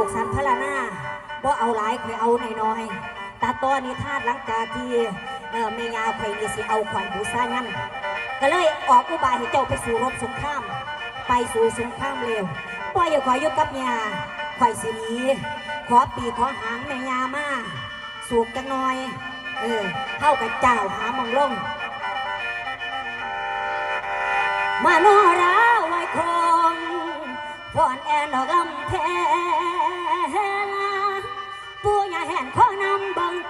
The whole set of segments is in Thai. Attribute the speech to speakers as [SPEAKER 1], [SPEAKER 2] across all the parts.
[SPEAKER 1] โศกสันพลานาบ่เอาหลายข่อยเอาน้อยๆตาตอนนี้ทาดหลังจากที่เออมียาข่อยนี่สิเอาขวัญบูชางั้นก็เลยออกอุบายให้เจ้าไปสู่รบสงคราม ไปสู่สงครามเร็วป่อยอย่าข่อยยู่กับยาข่อยสินีขอปีขอหางแม่ยามาสูกจังหน่อย เออเท่ากับเจ้าหามองลงมาโนราไว้คงฟอนแอนดอกลำแพล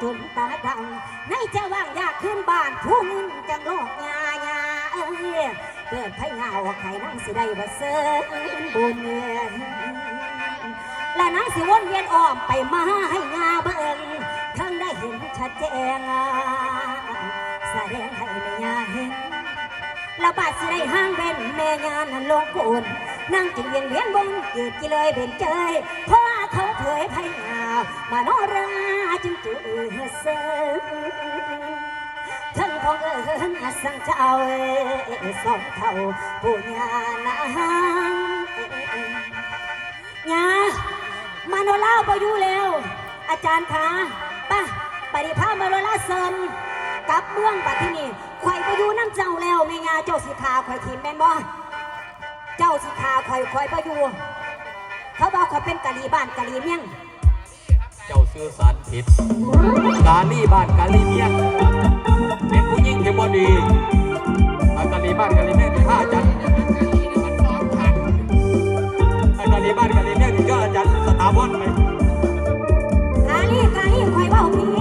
[SPEAKER 1] จนตาดังในจะว่างอยากขึ้นบ้านผู้มึงจังโลกยายาเอ้ยเกิดไผเงาไข่นั่งสิได้บ่เซินบุญและนางสิวนเวียนอ้อมไปมาให้งาเบิ่งทั้งได้เห็นชัดแจ้งแสดงให้แม่ยาเห็นละบาดสิได้ห้างเป็นแม่ยานั้นลงโกนนั่งจึงเวียนเวียนบนยืดกี่เลยเป็นเจยเพราะเขาเผยไพ่เงามาโนรา จึงจือเอทั้งของเอิญอาสังเจ้าเอสองเท่าผู้ญาณญามาโนราบ่อยู่แล้ว อาจารย์คะป่ะปฏิภามาโนราเซินกลับเมืองปัที่นี่ข่อยไปอยู่น้ำเจ้าแล้วแม่งาเจ้าสิขาข่อยทีมแม่นบ่เจ้าสิขาข่อยข่อยไปอยู่เขาบอกข่อยเป็นกะลีบ้านกะลีเมี่ยง
[SPEAKER 2] เจ้าสื่อสารผิด กาลีบ้านกาลีเมียเป็นผู้ยิ่งเที่บ่ดีถ้ากาลีบ้านกาลีเมียงที่ฆ่าอาจารย์ถ้ากาลีบ้านกาลีเมียงที่ก็อาจัน
[SPEAKER 1] สตาร์บอนไปกาลีกาลีข่อยเบา
[SPEAKER 3] ผิ